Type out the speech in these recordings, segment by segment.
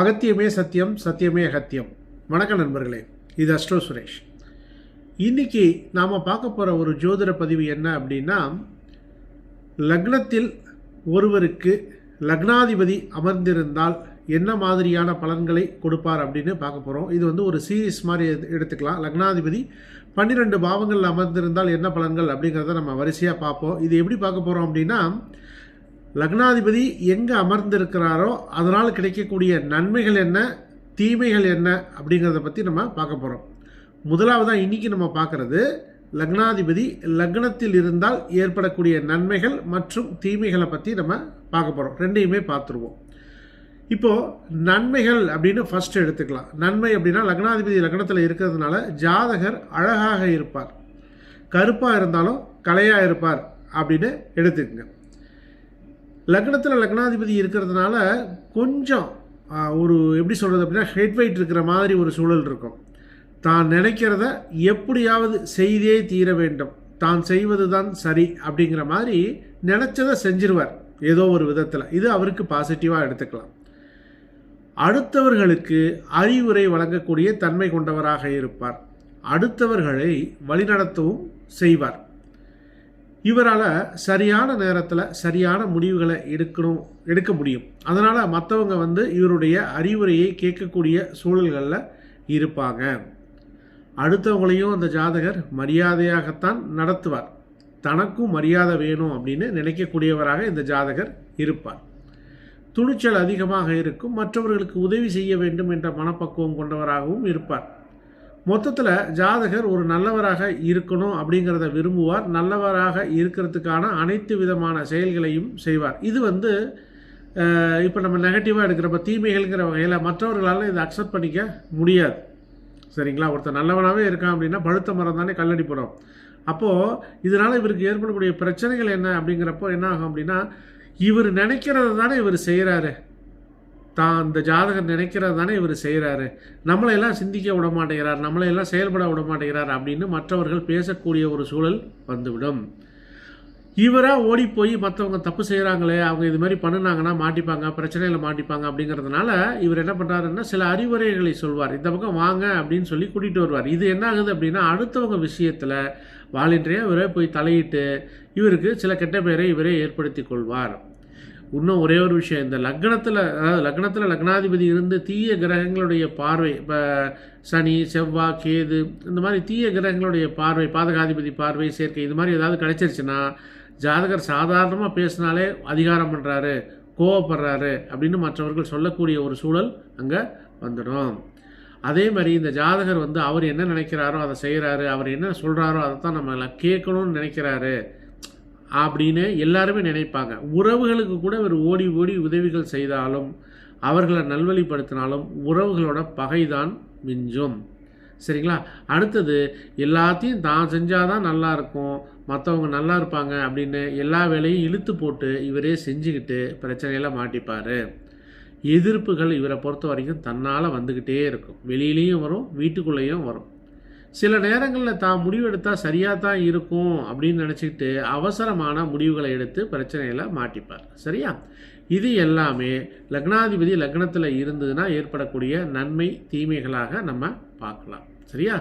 அகத்தியமே சத்தியம் சத்தியமே அகத்தியம். வணக்கம் நண்பர்களே இது அஸ்ட்ரோ சுரேஷ். இன்னைக்கு நாம் பார்க்க போகிற ஒரு ஜோதிட பதிவு என்ன அப்படின்னா லக்னத்தில் ஒருவருக்கு லக்னாதிபதி அமர்ந்திருந்தால் என்ன மாதிரியான பலன்களை கொடுப்பார் அப்படின்னு பார்க்க போகிறோம் இது வந்து ஒரு சீரீஸ் மாதிரி எடுத்துக்கலாம். லக்னாதிபதி பன்னிரெண்டு பாவங்கள் அமர்ந்திருந்தால் என்ன பலன்கள் அப்படிங்கிறத நம்ம வரிசையாக பார்ப்போம். இது எப்படி பார்க்க போகிறோம் அப்படின்னா லக்னாதிபதி எங்கே அமர்ந்திருக்கிறாரோ அதனால் கிடைக்கக்கூடிய நன்மைகள் என்ன தீமைகள் என்ன அப்படிங்கிறத பற்றி நம்ம பார்க்க போகிறோம் முதலாவதாக இன்றைக்கி நம்ம பார்க்குறது லக்னாதிபதி லக்னத்தில் இருந்தால் ஏற்படக்கூடிய நன்மைகள் மற்றும் தீமைகளை பற்றி நம்ம பார்க்க போகிறோம் ரெண்டையுமே பார்த்துருவோம். இப்போது நன்மைகள் அப்படின்னு ஃபஸ்ட்டு எடுத்துக்கலாம். நன்மை அப்படின்னா லக்னாதிபதி லக்னத்தில் இருக்கிறதுனால ஜாதகர் அழகாக இருப்பார். கருப்பாக இருந்தாலும் கலையாக இருப்பார் அப்படின்னு எடுத்துக்கங்க. லக்னத்தில் லக்னாதிபதி இருக்கிறதுனால கொஞ்சம் ஒரு எப்படி சொல்கிறது அப்படின்னா ஹெட் வெயிட் இருக்கிற மாதிரி ஒரு சூழல் இருக்கும். தான் நினைக்கிறத எப்படியாவது செய்தே தீர வேண்டும். தான் செய்வது தான் சரி அப்படிங்கிற மாதிரி நினச்சதை செஞ்சிருவார் ஏதோ ஒரு விதத்தில். இது அவருக்கு பாசிட்டிவாக எடுத்துக்கலாம். அடுத்தவர்களுக்கு அறிவுரை வழங்கக்கூடிய தன்மை கொண்டவராக இருப்பார். அடுத்தவர்களை வழிநடத்தவும் செய்வார். இவரால் சரியான நேரத்தில் சரியான முடிவுகளை எடுக்கணும் எடுக்க முடியும். அதனால் மற்றவங்க வந்து இவருடைய அறிவுரையை கேட்கக்கூடிய சூழல்களில் இருப்பாங்க. அடுத்தவங்களையும் அந்த ஜாதகர் மரியாதையாகத்தான் நடத்துவார். தனக்கும் மரியாதை வேணும் அப்படின்னு நினைக்கக்கூடியவராக இந்த ஜாதகர் இருப்பார். துணிச்சல் அதிகமாக இருக்கும். மற்றவர்களுக்கு உதவி செய்ய வேண்டும் என்ற மனப்பக்குவம் கொண்டவராகவும் இருப்பார். மொத்தத்தில் ஜாதகர் ஒரு நல்லவராக இருக்கணும் அப்படிங்கிறத விரும்புவார். நல்லவராக இருக்கிறதுக்கான அனைத்து விதமான செயல்களையும் செய்வார். இது வந்து இப்போ நம்ம நெகட்டிவாக எடுக்கிறப்ப தீமைகள்ங்கிற வகையில் மற்றவர்களால் இதை அக்செப்ட் பண்ணிக்க முடியாது. சரிங்களா? ஒருத்தர் நல்லவனாகவே இருக்கான் அப்படின்னா பழுத்த மரம் தானே கல்லடி படம். அப்போது இதனால் இவருக்கு ஏற்படக்கூடிய பிரச்சனைகள் என்ன அப்படிங்கிறப்போ என்ன ஆகும் அப்படின்னா இவர் நினைக்கிறத தானே இவர் செய்கிறாரு தான் அந்த ஜாதகர் நினைக்கிறது தானே இவர் செய்கிறாரு நம்மளையெல்லாம் சிந்திக்க விட மாட்டேங்கிறார் நம்மளையெல்லாம் செயல்பட விட மாட்டேங்கிறார் அப்படின்னு மற்றவர்கள் பேசக்கூடிய ஒரு சூழல் வந்துவிடும். இவராக ஓடி போய் மற்றவங்க தப்பு செய்கிறாங்களே அவங்க இது மாதிரி பண்ணுனாங்கன்னா மாட்டிப்பாங்க பிரச்சனையில் மாட்டிப்பாங்க அப்படிங்கிறதுனால இவர் என்ன பண்ணுறாருன்னா சில அறிவுரைகளை சொல்வார். இந்த பக்கம் வாங்க அப்படின்னு சொல்லி கூட்டிகிட்டு வருவார். இது என்ன ஆகுது அப்படின்னா அடுத்தவங்க விஷயத்தில் வாலின்றையாக இவரே போய் தலையிட்டு இவருக்கு சில கெட்ட பேரை இவரே ஏற்படுத்தி கொள்வார். இன்னும் ஒரே ஒரு விஷயம் இந்த லக்னத்தில் அதாவது லக்னத்தில் லக்னாதிபதி இருந்து தீய கிரகங்களுடைய பார்வை இப்போ சனி செவ்வாய் கேது இந்த மாதிரி தீய கிரகங்களுடைய பார்வை பாதகாதிபதி பார்வை சேர்க்கை இது மாதிரி ஏதாவது கிடைச்சிருச்சுன்னா ஜாதகர் சாதாரணமாக பேசினாலே அதிகாரம் பண்ணுறாரு கோவப்படுறாரு அப்படின்னு மற்றவர்கள் சொல்லக்கூடிய ஒரு சூழல் அங்கே வந்துடும். அதே மாதிரி இந்த ஜாதகர் வந்து அவர் என்ன நினைக்கிறாரோ அதை செய்கிறாரு அவர் என்ன சொல்கிறாரோ அதை தான் நம்ம கேட்கணும்னு நினைக்கிறாரு. அப்படின்னு எல்லாருமே நினைப்பாங்க. உறவுகளுக்கு கூட இவர் ஓடி ஓடி உதவிகள் செய்தாலும் அவர்களை நல்வழிப்படுத்தினாலும் உறவுகளோட பகைதான் மிஞ்சும். சரிங்களா? அடுத்தது எல்லாத்தையும் தான் செஞ்சாதான் நல்லா இருக்கும் மற்றவங்க நல்லா இருப்பாங்க அப்படின்னு எல்லா வேலையும் இழுத்து போட்டு இவரே செஞ்சுக்கிட்டு பிரச்சனையில் மாட்டிப்பார். எதிர்ப்புகள் இவரை பொறுத்த வரைக்கும் தன்னால் வந்துக்கிட்டே இருக்கும். வெளியிலையும் வரும் வீட்டுக்குள்ளேயும் வரும். சில நேரங்களில் தான் முடிவெடுத்தால் சரியாக தான் இருக்கும் அப்படின்னு நினச்சிக்கிட்டு அவசரமான முடிவுகளை எடுத்து பிரச்சனையில் மாட்டிப்பார். சரியா? இது எல்லாமே லக்னாதிபதி லக்னத்தில் இருந்ததுன்னா ஏற்படக்கூடிய நன்மை தீமைகளாக நம்ம பார்க்கலாம். சரியா?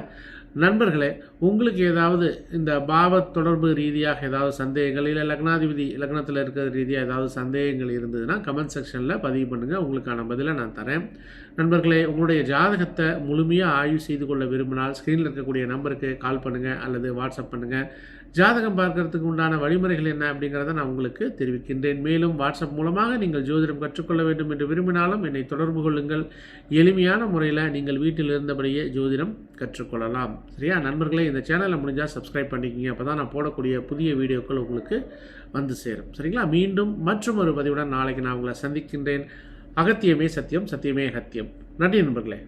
நண்பர்களே உங்களுக்கு ஏதாவது இந்த பாவ தொடர்பு ரீதியாக ஏதாவது சந்தேகங்கள் இல்லை லக்னாதிபதி லக்னத்தில் இருக்கிற ரீதியாக ஏதாவது சந்தேகங்கள் இருந்ததுன்னா கமெண்ட் செக்ஷனில் பதிவு பண்ணுங்கள் உங்களுக்கான பதிலை நான் தரேன். நண்பர்களே உங்களுடைய ஜாதகத்தை முழுமையாக ஆய்வு செய்து கொள்ள விரும்பினால் ஸ்க்ரீனில் இருக்கக்கூடிய நம்பருக்கு கால் பண்ணுங்கள் அல்லது வாட்ஸ்அப் பண்ணுங்கள் ஜாதகம் பார்க்கறதுக்கு உண்டான வழிமுறைகள் என்ன அப்படிங்கிறத நான் உங்களுக்கு தெரிவிக்கின்றேன். மேலும் வாட்ஸ்அப் மூலமாக நீங்கள் ஜோதிடம் கற்றுக்கொள்ள வேண்டும் என்று விரும்பினாலும் என்னை தொடர்பு கொள்ளுங்கள். எளிமையான முறையில் நீங்கள் வீட்டில் இருந்தபடியே ஜோதிடம் கற்றுக்கொள்ளலாம். சரியா? நண்பர்களே இந்த சேனலை முடிஞ்சால் சப்ஸ்கிரைப் பண்ணிக்கிங்க. அப்போ தான் நான் போடக்கூடிய புதிய வீடியோக்கள் உங்களுக்கு வந்து சேரும். சரிங்களா? மீண்டும் மற்றும் ஒரு பதிவுடன் நாளைக்கு நான் உங்களை சந்திக்கின்றேன். அகத்தியமே சத்தியம் சத்தியமே அகத்தியம். நன்றி நண்பர்களே.